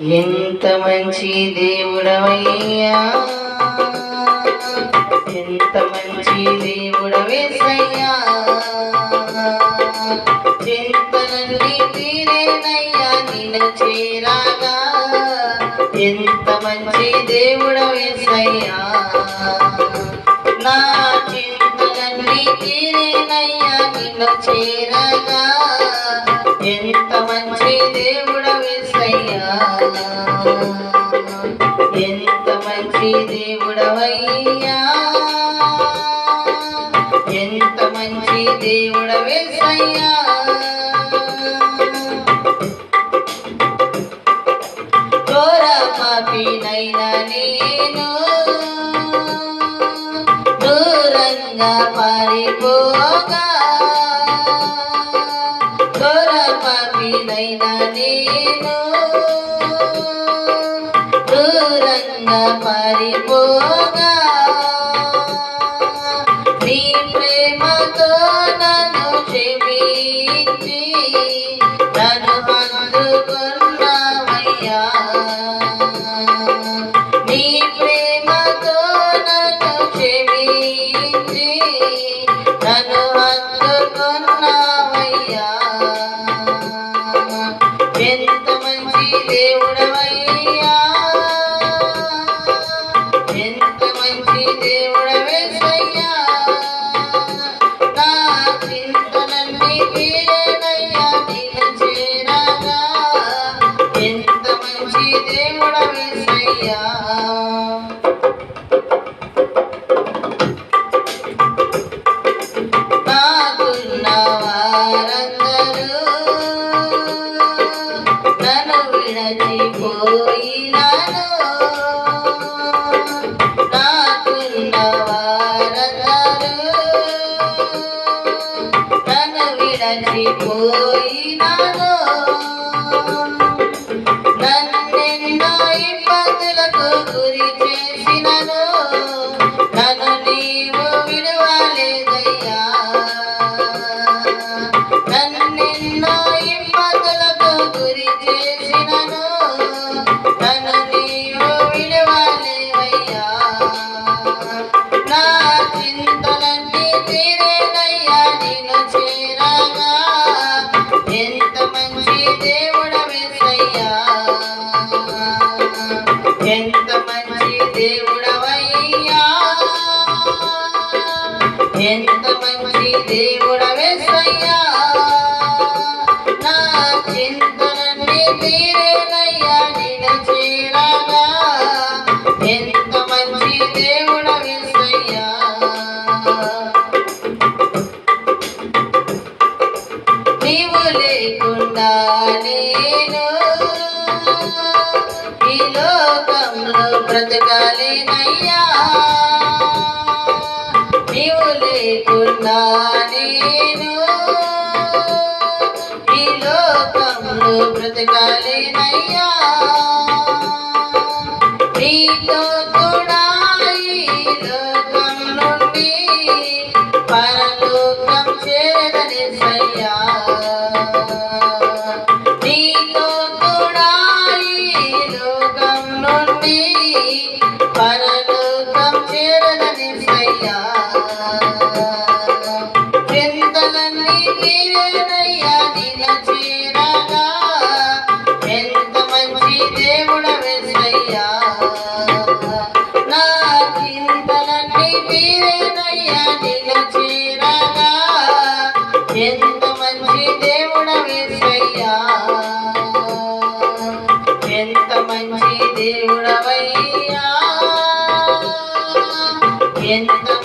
ఎంత మంచి దేవుడవయ్యా? ఎంత మంచి దేవుడవేసయ్యా చింతలన్నీ తీరేనయ్యా నిన్ను చేరాగా? ఎంత మంచి దేవుడవేసయ్యా నా చింతలన్నీ తీరేనయ్యా నిన్ను చేరాగా? ఎంత మంచి దేవుడవేసయ్యా ఎంత మంచి దేవుడవయ్యా. ఎంత మంచి దేవుడవేసయ్యా ఘోర పాపినైనా నేను. దూరంగా పారిపోగా. ఘోర పాపినైనా నేను. దూరంగా పారిపోగా నీ మంచి దేవుడవేసయ్యా నాకున్న వారందరూ করে ఎంత మంచి దేవుడవేసయ్యా నా చింతలన్నీ తీరేనయ్యా నిన్ను చేరగా ఎంత మంచి దేవుడవేసయ్యా నీవు లేకుండా నేను ఈ లోకంలో బ్రతకాలేనయ్యా. నీవు లేకుండా నేను. ఈ లోకంలో బ్రతకాలేనయ్యా. నీతో ఎంత మంచి దేవుడవేసయ్యా ఎంత